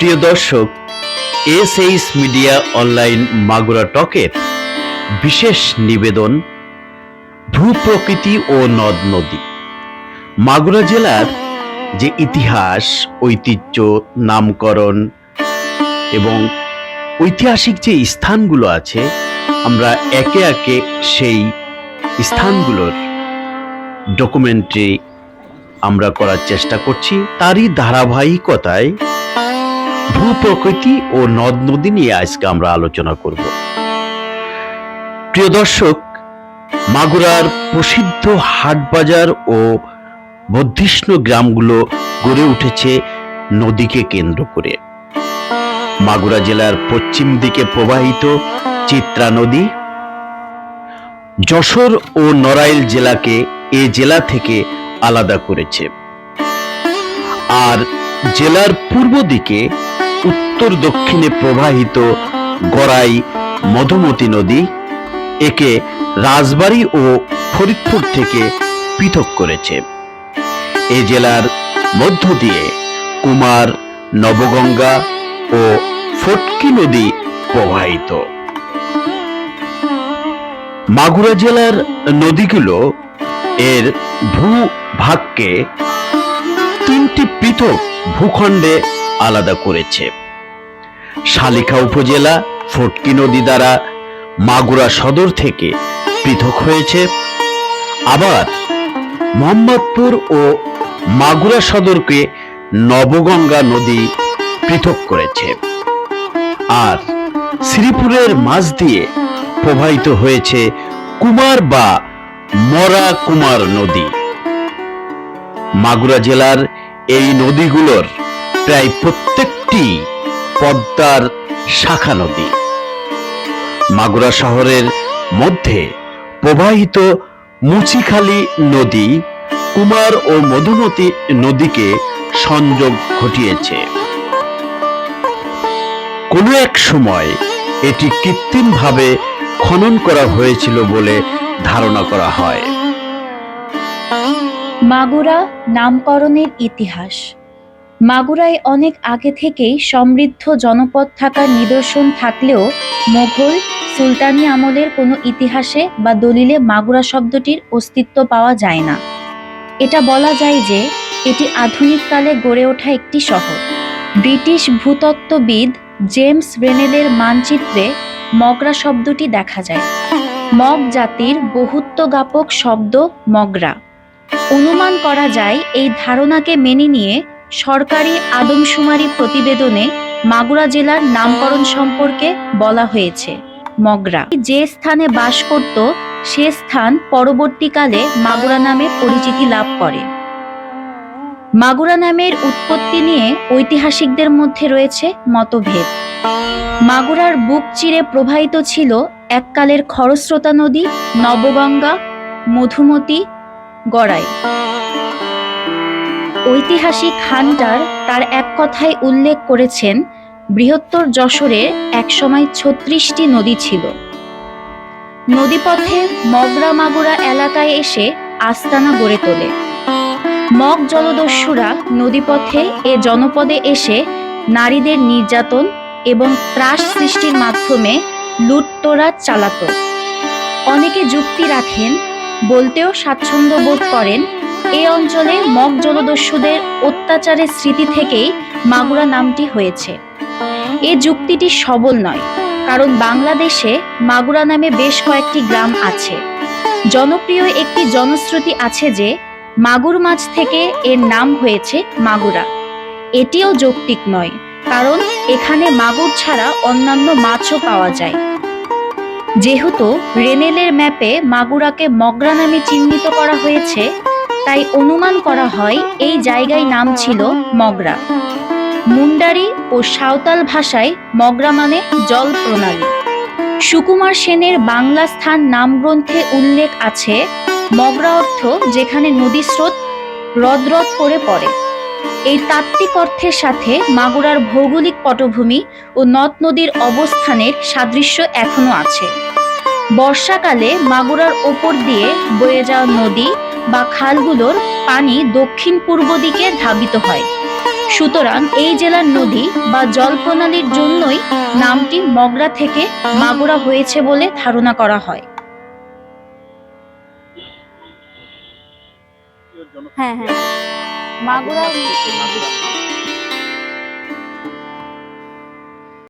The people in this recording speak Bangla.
প্রিয় দর্শক S H media online Magura টকের বিশেষ নিবেদন, ভূপ্রকৃতি ও নদ নদী। মাগুরা জেলার যে ইতিহাস, ঐতিহ্য, নামকরণ এবং ঐতিহাসিক যে স্থানগুলো আছে, আমরা একে একে সেই স্থানগুলোর ডকুমেন্টারি আমরা করার চেষ্টা করছি। তারই ধারাবাহিকতায় ভূপ্রকৃতি ও নদ নদী নিয়ে আজকে আমরা আলোচনা করব। প্রিয় দর্শক, মাগুরার প্রসিদ্ধ হাটবাজার ও বর্ধিষ্ণু গ্রামগুলো গড়ে উঠেছে নদীকে কেন্দ্র করে। মাগুরা জেলার পশ্চিম দিকে প্রবাহিত চিত্রা নদী, যশোর ও নড়াইল জেলাকে এ জেলা থেকে আলাদা করেছে। আর জেলার পূর্ব দিকে, উত্তর দক্ষিণে প্রবাহিত গড়াই মধুমতি নদী, একে রাজবাড়ী ও ফরিদপুর থেকে পৃথক করেছে। এ জেলার মধ্য দিয়ে কুমার, নবগঙ্গা ও ফটকি নদী প্রবাহিত। মাগুরা জেলার নদীগুলো এর ভূভাগকে তিনটি পৃথক ভূখণ্ডে আলাদা করেছে। শালিখা উপজেলা, ফটকি নদী দ্বারা মাগুরা সদর থেকে পৃথক হয়েছে। আবার মোহাম্মদপুর ও মাগুরা সদরকে নবগঙ্গা নদী পৃথক করেছে। আর শ্রীপুরের মাঝ দিয়ে প্রবাহিত হয়েছে কুমার বা মরা কুমার নদী। মাগুরা জেলার এই নদীগুলোর প্রায় প্রত্যেকটি পদ্মার শাখা নদী। মাগুরা শহরের মধ্যে প্রবাহিত মুচিখালী নদী, কুমার ও মধুমতি নদীকে সংযোগ ঘটিয়েছে। কোনো এক সময় এটি কৃত্রিমভাবে খনন করা হয়েছিল বলে ধারণা করা হয়। মাগুরা নামকরণের ইতিহাস। মাগুরায় অনেক আগে থেকেই সমৃদ্ধ জনপদ থাকার নিদর্শন থাকলেও মোঘল সুলতানি আমলের কোনো ইতিহাসে বা দলিলে মাগুরা শব্দটির অস্তিত্ব পাওয়া যায় না। এটা বলা যায় যে এটি আধুনিককালে গড়ে ওঠা একটি শহর। ব্রিটিশ ভূতত্ত্ববিদ জেমস রেনেলের মানচিত্রে মগরা শব্দটি দেখা যায়। মগ জাতির বহুত্বজ্ঞাপক শব্দ মগরা। অনুমান করা যায় এই ধারণাকে মেনে নিয়ে সরকারি আদমশুমারি প্রতিবেদনে মাগুরা জেলার নামকরণ সম্পর্কে বলা হয়েছে। মগরা। যে স্থানে বাস করত, সে স্থান পরবর্তীকালে মাগুরা নামে পরিচিতি লাভ করে। মাগুরা নামের উৎপত্তি নিয়ে ঐতিহাসিকদের মধ্যে রয়েছে মতভেদ। মাগুরার বুক চিরে প্রবাহিত ছিল এককালের খরস্রোতা নদী, নবগঙ্গা, মধুমতি গড়াই ঐতিহাসিক হান্টার তার এক কথায় উল্লেখ করেছেন, বৃহত্তর যশোরে একসময় ছত্রিশটি নদী ছিল। নদীপথে মগরা মাগুরা এলাকায় এসে আস্তানা গড়ে তোলে। মগ জলদস্যুরা নদীপথে এ জনপদে এসে নারীদের নির্যাতন এবং ত্রাস সৃষ্টির মাধ্যমে লুটতরাজ চালাতো। অনেকে যুক্তি রাখেন বলতেও স্বাচ্ছন্দ্য বোধ করেন এই অঞ্চলে মগ জলদস্যুদের অত্যাচারের স্মৃতি থেকেই মাগুরা নামটি হয়েছে। এ যুক্তিটি সবল নয়, কারণ বাংলাদেশে মাগুরা নামে বেশ কয়েকটি গ্রাম আছে। জনপ্রিয় একটি জনশ্রুতি আছে যে, মাগুর মাছ থেকে এর নাম হয়েছে মাগুরা। এটিও যৌক্তিক নয়, কারণ এখানে মাগুর ছাড়া অন্যান্য মাছও পাওয়া যায়। যেহেতু রেনেলের ম্যাপে মাগুরাকে মগরা নামে চিহ্নিত করা হয়েছে, তাই অনুমান করা হয় এই জায়গায় নাম ছিল মগরা। মুন্ডারি ও সাঁওতাল ভাষায় মগরা মানে জল প্রণালী। সুকুমার সেনের বাংলা স্থান নাম গ্রন্থে উল্লেখ আছে, মগরা অর্থ যেখানে নদী স্রোত রদরদ করে পড়ে। এই তাত্ত্বিক অর্থের সাথে মাগুরার ভৌগোলিক পটভূমি ও নদ নদীর অবস্থানের সাদৃশ্য এখনও আছে। বর্ষাকালে মাগুরার ওপর দিয়ে বয়ে যাওয়া নদী বা খালগুলোর পানি দক্ষিণ পূর্ব দিকে ধাবিত হয়। সুতরাং এই জেলার নদী বা জল প্রণালীর জন্যই নামটি মগরা থেকে মাগুরা হয়েছে বলে ধারণা করা হয়। হ্যাঁ হ্যাঁ। মাগুরা।